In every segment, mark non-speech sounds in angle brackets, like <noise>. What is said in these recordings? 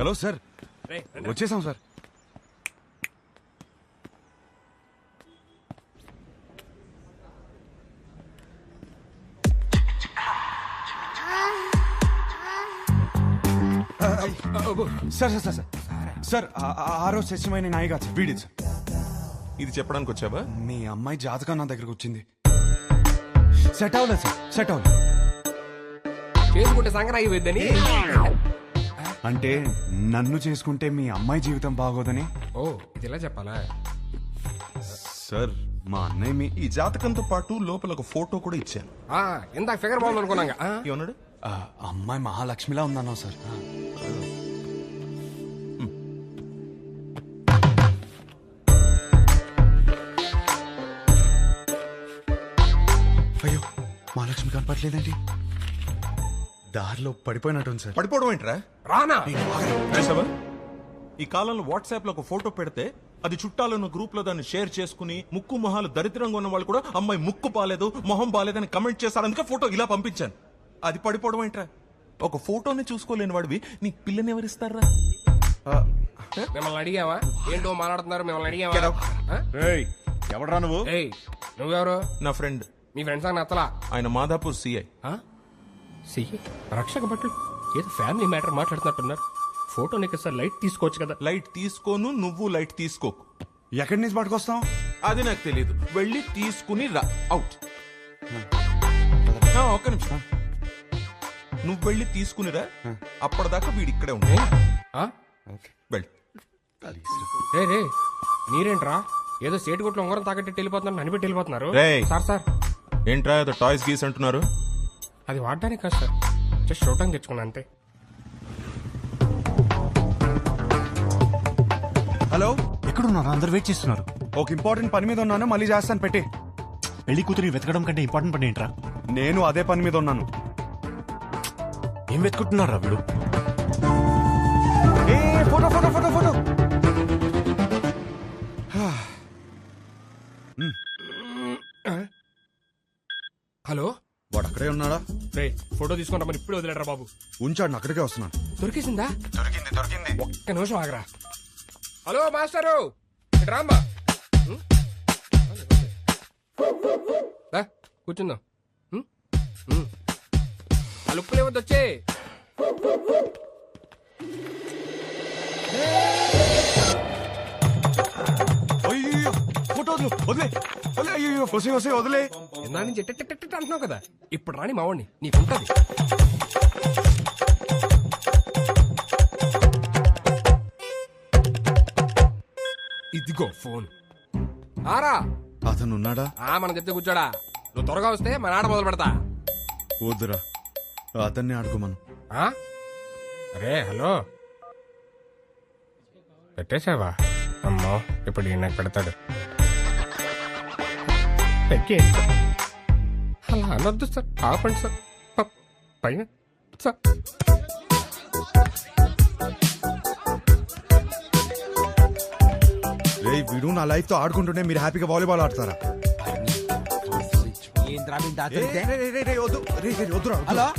Hello sir. వచ్చేసాం sir. Sir sir sir sir. ఆరో శశిమైన నాయిగా సార్. వీడి సార్. ఇది చెప్పడానికి వచ్చావా? మీ అమ్మాయి జాతకం నా దగ్గరకు వచ్చింది. సెట్ అవ్వలేదు సార్ సెట్ అవ్వలేదు. చేసుకుంటే సంక్రాంతి అయిపోద్దని అంటే నన్ను చేసుకుంటే మీ అమ్మాయి జీవితం బాగోదని? ఓ ఇది ఇలా చెప్పాలా? సార్ మా అన్నయ్య మీ ఈ జాతకంతో పాటు లోపల ఒక ఫోటో కూడా ఇచ్చాను. ఆ, ఇందాక ఫిగర్ బాగుంది అనుకున్నాగా ఆ, ఏమన్నాడు ఆ, అమ్మాయి మహాలక్ష్మిలా ఉందన్నా సార్. అయ్యో మహాలక్ష్మి కనపట్లేదండి దారిలో పడిపోయినట్టుంది సార్. పడిపోవడం ఏంట్రా? రానా? చూసావా? ఈ కాలంలో వాట్సాప్లో ఒక ఫోటో పెడితే అది చుట్టాలను గ్రూప్లో దాన్ని షేర్ చేసుకుని ముక్కు మొహాలు దరిద్రంగా ఉన్న వాళ్ళు కూడా అమ్మాయి ముక్కు బాలేదు మొహం బాలేదని కమెంట్ చేశారు అందుకే ఫోటో ఇలా పంపించాను. అది పడిపోవడం ఏంట్రా? ఒక ఫోటోని చూసుకోలేని వాడివి నీ పిల్లని ఎవరిస్తారా? మిమ్మల్ని అడిగావా? ఏంటో మాట్లాడుతున్నారు మిమ్మల్ని అడిగావా? ఎవడరా నువ్వు? ఏయ్ నువ్వెవరు? నా ఫ్రెండ్. మీ ఫ్రెండ్స్ నచ్చలా? ఆయన మాదాపూర్ సిఐ. ఆ? సి రక్షక భటులు ఏదో ఫ్యామిలీ మ్యాటర్ మాట్లాడుతున్నట్టున్నారు. ఫోటో నీకు సార్ లైట్ తీసుకోవచ్చు కదా. లైట్ తీసుకోను నువ్వు లైట్ తీసుకోకు. ఎక్కడి నుంచి పట్టుకొస్తాం అది నాకు తెలియదు వెళ్ళి తీసుకుని రా. అవుట్ ఒక్క నిమిషం. నువ్వు వెళ్ళి తీసుకునిరా అప్పటిదాకా వీడి ఇక్కడే ఉంటాయి ఆ? వెళ్ళి. రే రే మీరేంట్రా? ఏదో సేటు కొట్లు ఉంగరం తాకట్టి వెళ్ళిపోతున్నారు నన్ను పెట్టి వెళ్ళిపోతున్నారు. రేయ్. Sir sir. ఏంట్రా ఏదో టాయ్స్ గీస్ అంటున్నారు? అది వాడడానికి కాదు సార్. జస్ట్ చూడటానికి తెచ్చుకున్నా అంతే. హలో? ఎక్కడున్నారు? అందరు వెయిట్ చేస్తున్నారు. ఒక ఇంపార్టెంట్ పని మీద ఉన్నాను మళ్ళీ చేస్తాను పెట్టి. పెళ్ళి కూతురిని వెతకడం కంటే ఇంపార్టెంట్ పని ఏంట్రా? నేను అదే పని మీద ఉన్నాను. ఏం వెతుకుంటున్నారా వీడు ఏ ఫోటో ఫోటో. ఉన్నాడా? రే ఫోటో తీసుకుంటా మరి ఇప్పుడే వదిలేడరా బాబు. ఉంచాడు నేను అక్కడికే వస్తున్నాను. దొరికేసిందా? దొరికింది దొరికింది. ఒక్క నిమిషం ఆగరా. Hello master! రామ్మా. కూర్చుందాం. ఏమొద్దు వచ్చే వదిలు వదిలే వదిలే అయ్యో వసే వసే వదిలే. ఇందా నుంచి ఎట్ట అంటున్నావు కదా? ఇప్పుడు రాని మావాడిని నీకుంటది. ఇదిగో ఫోన్. ఆరా. అతను ఉన్నాడా ఆ మనం చెప్తే కూర్చోడా. నువ్వు త్వరగా వస్తే మన ఆట మొదలు పెడతా. వద్దురా అతన్ని ఆడుకోమను. ఆ? అరే హలో. పెట్టేశావా? అమ్మో ఇప్పుడు ఈయన నాకు పెడతాడు. సార్. అలా అనొద్దు సార్. ఆపండి సార్. ప- పైన. సార్. రే వీడు నా లైఫ్తో ఆడుకుంటుంటే మీరు హ్యాపీగా వాలీబాల్ ఆడతారా? Hello?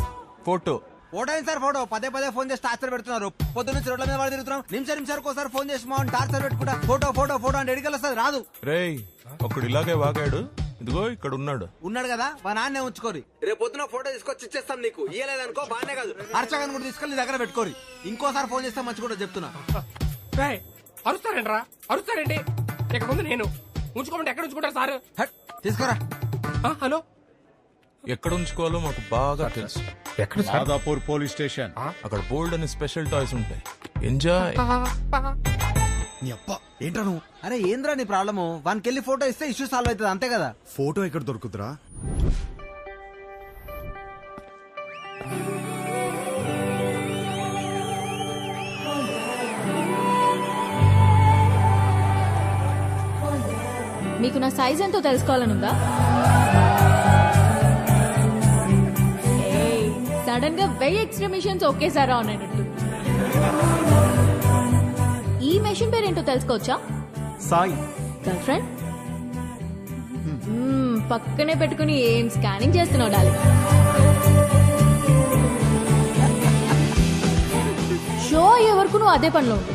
Photo. Photo sir photo. పదే పదే ఫోన్ చేసి టార్చర్ పెడుతున్నారు. పొద్దు నుంచి రోడ్ల మీద వాడు తిరుగుతున్నాం. నిమిషం నిమిషానికి ఒకసారి ఫోన్ చేసి మా టార్చర్ పెట్టుకుంటా. ఫోటో ఫోటో ఫోటో అంటే వస్తుంది రాదు. రేయ్ ఒకడు ఇలాగే వాగాడు. ఇదిగో ఇక్కడ ఉన్నాడు. ఉన్నాడు కదా మా నాన్నే ఉంచుకోరి. రేపు పొద్దున ఫోటో తీసుకొచ్చి ఇచ్చేస్తాం నీకు. ఇయ్యలేదనుకో బానే కాదు. అర్చగాన్ని కూడా తీసుకెళ్ళి నీ దగ్గర పెట్టుకోరి. ఇంకోసారి ఫోన్ చేస్తే మంచి కూడా చెప్తున్నా. రేయ్, అరుస్తారేంట్రా? అరుస్తారేంటి? ఇక ముందు నేను. ఉంచుకోమంటే ఎక్కడ ఉంచుకుంటారు సార్? హట్, తీసుకోరా. ఆ, హలో? ఎక్కడ ఉంచుకోవాలో మాకు బాగా తెలుసు. ఎక్కడ సార్? Madhapur police station. అక్కడ బోల్డ్ అని స్పెషల్ టాయ్స్ ఉంటాయి. ఎంజాయ్. నీ అప్ప ఏంట్రా నువ్వు? అరే ఏంద్రా నీ ప్రాబ్లము? వానికి వెళ్ళి ఫోటో ఇస్తే ఇష్యూ సాల్వ్ అవుతుంది అంతే కదా? ఫోటో ఎక్కడ దొరుకుతురా? మీకు నా సైజ్ ఎంతో తెలుసుకోవాలనుందా? సడన్గా వెయ్యి ఎక్స్ట్రా మిషన్స్ ఒకేసారి ఆన్ అయినట్టు. ఈ మెషిన్ పేరు ఏంటో తెలుసుకోవచ్చా? సాయి. గర్ల్ ఫ్రెండ్ పక్కనే పెట్టుకుని ఏం స్కానింగ్ చేస్తున్నావు డాలి షో ఎవర్ వరకు నువ్వు అదే పనిలో ఉండు.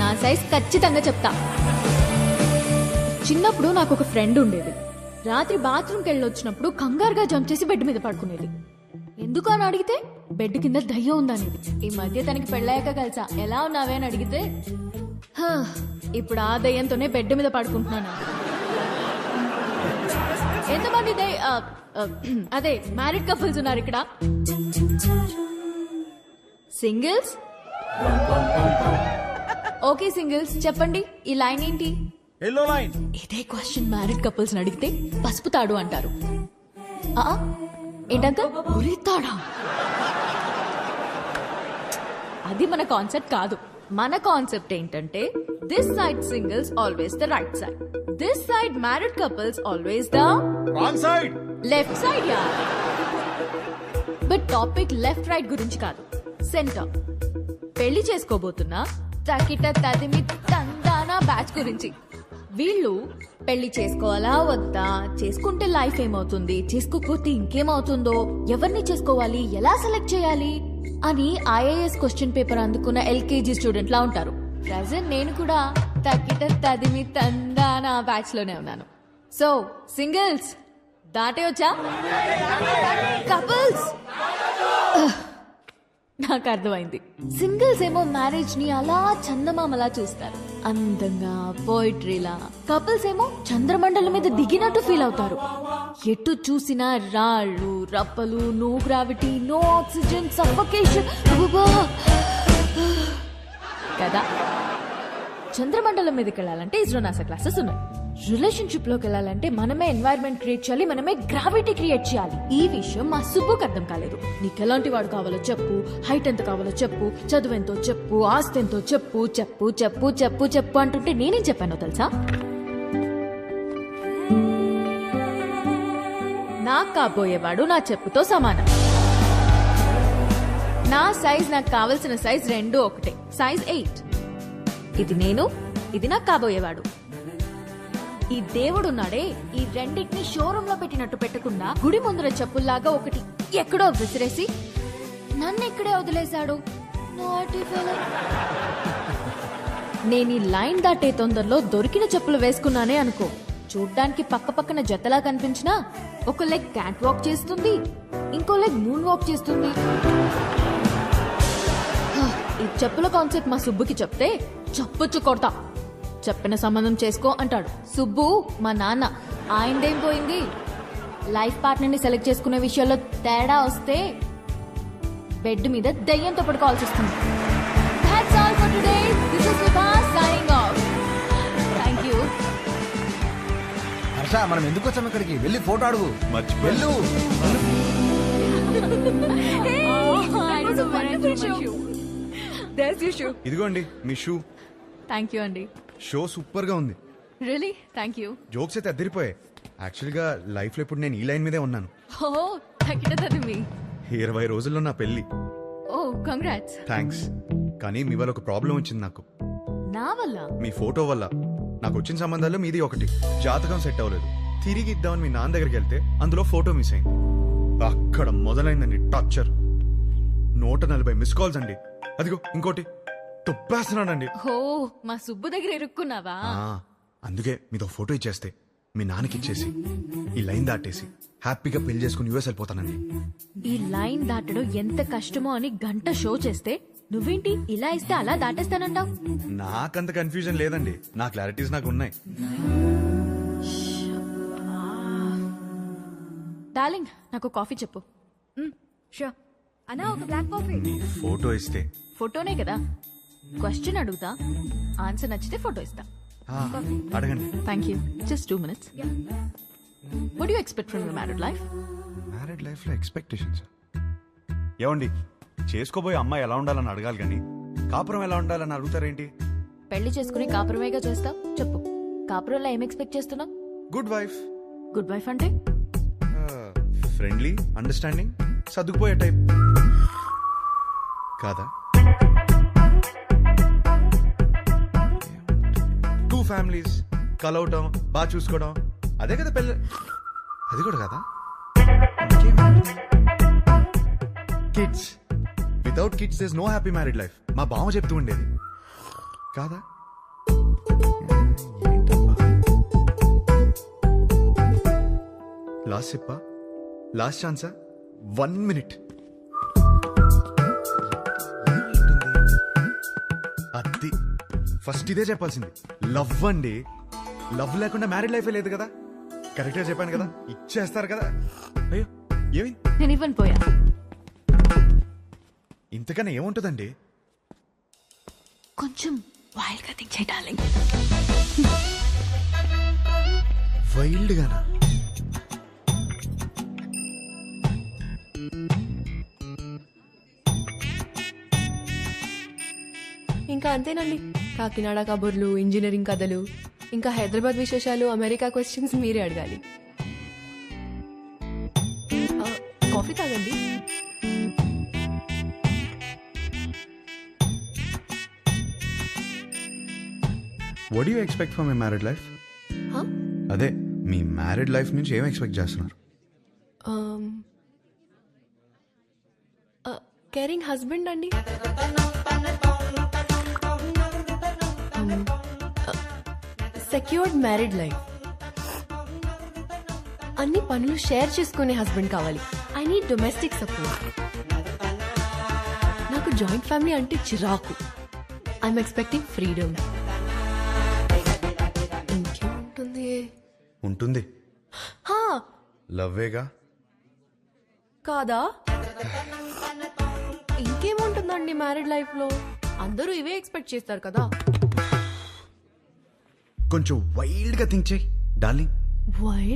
నా సైజ్ ఖచ్చితంగా చెప్తా. చిన్నప్పుడు నాకు ఒక ఫ్రెండ్ ఉండేది. రాత్రి బాత్రూమ్కి వెళ్ళి వచ్చినప్పుడు కంగారుగా జంప్ చేసి బెడ్ మీద పడుకునేది. ఎందుకు అని అడిగితే బెడ్ కింద దయ్యం ఉందనేది ఈ మధ్య తనకి పెళ్ళాక కలిసా. ఎలా ఉన్నావే అని అడిగితే "హా, ఇప్పుడు ఆ దయ్యంతోనే బెడ్ మీద పడుకుంటున్నాను. ఎంతమంది ఆ, అదే మ్యారీడ్ కపుల్స్ ఉన్నారు ఇక్కడ. సింగిల్స్ ఓకే సింగిల్స్ చెప్పండి ఈ లైన్ ఏంటి? ఎల్లో లైన్ ఇదే క్వశ్చన్ మ్యారీడ్ కపుల్స్ అడిగితే పసుపు తాడు అంటారు. ఏంటంక ఉరితాడా? అది మన కాన్సెప్ట్ కాదు. మన కాన్సెప్ట్ ఏంటంటే this side singles always the right side this side married couples always the wrong side left side yeah but topic left right గురించి కాదు. సెంటర్ పెళ్ళి చేసుకోబోతున్నా తకిట తదిమి తందానా బ్యాచ్ గురించి. వీళ్ళు పెళ్ళి చేసుకోవాలా వద్దా? చేసుకుంటే లైఫ్ ఏమవుతుంది? చేసుకోకపోతే ఇంకేమవుతుందో? ఎవరిని చేసుకోవాలి? ఎలా సెలెక్ట్ చేయాలి? అని ఐఏఎస్ క్వశ్చన్ పేపర్ అందుకున్న ఎల్కేజీ స్టూడెంట్ లా ఉంటారు. ప్రజెంట్ నేను కూడా తగ్గిట తదిమి తందానా బ్యాచ్లోనే ఉన్నాను. సో సింగిల్స్ దాటే వచ్చా కపుల్స్ నాకు అర్థమైంది. సింగిల్స్ ఏమో మ్యారేజ్ని అలా చందమామలా చూస్తారు. అందంగా పోయిట్రీలా కపుల్స్ ఏమో చంద్రమండలం మీద దిగినట్టు ఫీల్ అవుతారు. ఎటు చూసినా రాళ్ళు రప్పలు no gravity no oxygen suffocation కదా? చంద్రమండలం మీదకి వెళ్ళాలంటే ఇస్రో నాసా క్లాసెస్ ఉన్నాయి. రిలేషన్షిప్లోకి వెళ్ళాలంటే మనమే ఎన్వైర్న్మెంట్ క్రియేట్ చేయాలి మనమే గ్రావిటీ క్రియేట్ చేయాలి. ఈ విషయం మా సుబ్బుకి అర్థం కాలేదు. నీకు ఎలాంటి వాడు కావాలో చెప్పు హైట్ ఎంత కావాలో చెప్పు చదువు ఎంతో చెప్పు ఆస్తి ఎంతో చెప్పు చెప్పు చెప్పు చెప్పు చెప్పు అంటుంటే నేనేం చెప్పానో తెలుసా? నాకు కాబోయేవాడు నా చెప్పుతో సమానం. నా సైజ్ నాకు కావలసిన సైజ్ రెండు ఒకటే. Size eight. ఇది నేను ఇది నాకు కాబోయేవాడు. ఈ దేవుడున్నాడే ఈ రెండింటిని షోరూమ్లో పెట్టినట్టు పెట్టకుండా గుడి ముందర చెప్పుల్లాగా ఒకటి ఎక్కడో విసిరేసి నన్ను ఇక్కడే వదిలేశాడు నేను ఈ లైన్ దాటే తొందరలో దొరికిన చెప్పులు వేసుకున్నానే అనుకో. చూడ్డానికి పక్క పక్కన జతలా కనిపించినా ఒక లెగ్ క్యాట్ వాక్ చేస్తుంది. ఇంకో లెగ్ మూన్ వాక్ చేస్తుంది. ఈ చెప్పుల కాన్సెప్ట్ మా సుబ్బుకి చెప్తే చప్పుచ్చు కొడతా. చెప్పిన సంబంధం చేసుకో అంటాడు. సుబ్బు మా నాన్న ఆయనదేం పోయింది? లైఫ్ పార్ట్నర్ని సెలెక్ట్ చేసుకునే విషయంలో తేడా వస్తే బెడ్ మీద దయ్యంతో పడుకోవాల్సి వస్తుంది. That's all for today. This is Harsha మనం ఎందుకు వచ్చాం ఇక్కడికి? వెళ్ళి ఫోటో అడుగు. వెళ్ళు. <laughs> Shoe. ఇదిగోండి మీ shoe. Thank you, Andy. Show సూపర్గా ఉంది. Really? Thank you. జోక్స్ అయితే అద్దరిపోయాయి. యాక్చువల్గా లైఫ్లో ఇప్పుడు నేను ఈ లైన్ మీదే ఉన్నాను. Oh, మీ. ఇరవై రోజుల్లో నా పెళ్ళి ఓ కంగ్రాట్స్ థ్యాంక్స్ కానీ మీ వల్ల ఒక ప్రాబ్లం వచ్చింది నాకు. నా వల్ల? మీ ఫోటో వల్ల. నాకు వచ్చిన సంబంధాల్లో మీది ఒకటి. జాతకం సెట్ అవ్వలేదు. తిరిగి ఇద్దామని మీ నాన్న దగ్గరికి వెళ్తే అందులో ఫోటో మిస్ అయింది. అక్కడ మొదలైందండి టార్చర్. నూట నలభై మిస్ కాల్స్ అండి. అదిగో ఇంకోటి. తొప్పేస్తున్నానండి ఓ మా సుబ్బు దగ్గర ఇరుక్కున్నావా? ఆ, అందుకే మీతో ఫోటో ఇచ్చేస్తే మీ నాన్నకి ఇచ్చేసి ఈ లైన్ దాటేసి హ్యాపీగా పెళ్ళి చేసుకుని యూఎస్ వెళ్ళిపోతానండి ఈ లైన్ దాటడం ఎంత కష్టమో అని గంట షో చేస్తే నువ్వేంటి ఇలా ఇస్తే అలా దాటేస్తానంటావు? నాకంత కన్ఫ్యూజన్ లేదండి. నా క్లారిటీస్ నాకు ఉన్నాయి. డార్లింగ్ నాకు కాఫీ చెప్పు. షో అన్నా ఒక బ్లాక్ కాఫీ నీ ఫోటో ఇస్తే. ఫోటోనే కదా. క్వశ్చన్ అడుగుతా. ఆన్సర్ నచ్చితే ఫోటో ఇస్తా. ఆ, అడగండి. Thank you just two minutes what you expect from your married life married లైఫ్లో ఎక్స్పెక్టేషన్స్ ఏమండి? చేసుకోబోయే అమ్మాయి ఎలా ఉండాలని అడగాలి కానీ కాపురం ఎలా ఉండాలని అడుగుతారేంటి? పెళ్ళి చేసుకుని కాపురమేగా చేస్తావు చెప్పు. కాపురంలో ఏం ఎక్స్పెక్ట్ చేస్తున్నావు? గుడ్ వైఫ్ గుడ్ వైఫ్ అంటే? ఫ్రెండ్లీ అండర్స్టాండింగ్ సర్దుకుపోయే టైప్ కాదా? టూ ఫ్యామిలీస్ కలవటం బాగా చూసుకోవడం. అదే కదా పెళ్ళి. అది కూడా కదా? Kids without kids this no happy married life మా బావ చెప్తూ ఉండేది. కాదా? లాస్ట్ చెప్పా? లాస్ట్ ఛాన్సా వన్ మినిట్. అది. ఫస్ట్ ఇదే చెప్పాల్సింది. లవ్ అండి. లవ్ లేకుండా మ్యారీడ్ లైఫే లేదు కదా. కరెక్ట్గా చెప్పాను కదా. ఇచ్చేస్తారు కదా. అయ్యో ఏమి నేను ఇవ్వను పోయా. ఇంతకన్నా ఏముంటుందండి? కొంచెం వైల్డ్గా థింక్ చేయాలి వైల్డ్ గానా ఇంకా అంతేనండి. కాకినాడ కబుర్లు ఇంజనీరింగ్ కథలు ఇంకా హైదరాబాద్ విశేషాలు అమెరికా క్వశ్చన్స్ మీరే అడగాలి. ఆ, కాఫీ తాగండి. What you expect for my married life? అదే మీ మ్యారీడ్ లైఫ్ నుంచి ఏం ఎక్స్పెక్ట్ చేస్తున్నారు? కేరింగ్ హస్బెండ్ అండి. సెక్యూర్డ్ మ్యారీడ్ లైఫ్ అన్ని పనులు షేర్ చేసుకునే హస్బెండ్ కావాలి. ఐ నీడ్ డొమెస్టిక్ సపోర్ట్ నాకు జాయింట్ ఫ్యామిలీ అంటే చిరాకు. ఐఎమ్ ఎక్స్పెక్టింగ్ ఫ్రీడమ్ ఇంకేముంటుంది? ఉంటుంది. హా, లవ్వేగా? కాదా? ఇంకేముంటుందండి మ్యారీడ్ లైఫ్లో అందరూ ఇవే ఎక్స్పెక్ట్ చేస్తారు కదా? కొంచెం వైల్డ్గా థింక్ చేయి డార్లింగ్. వై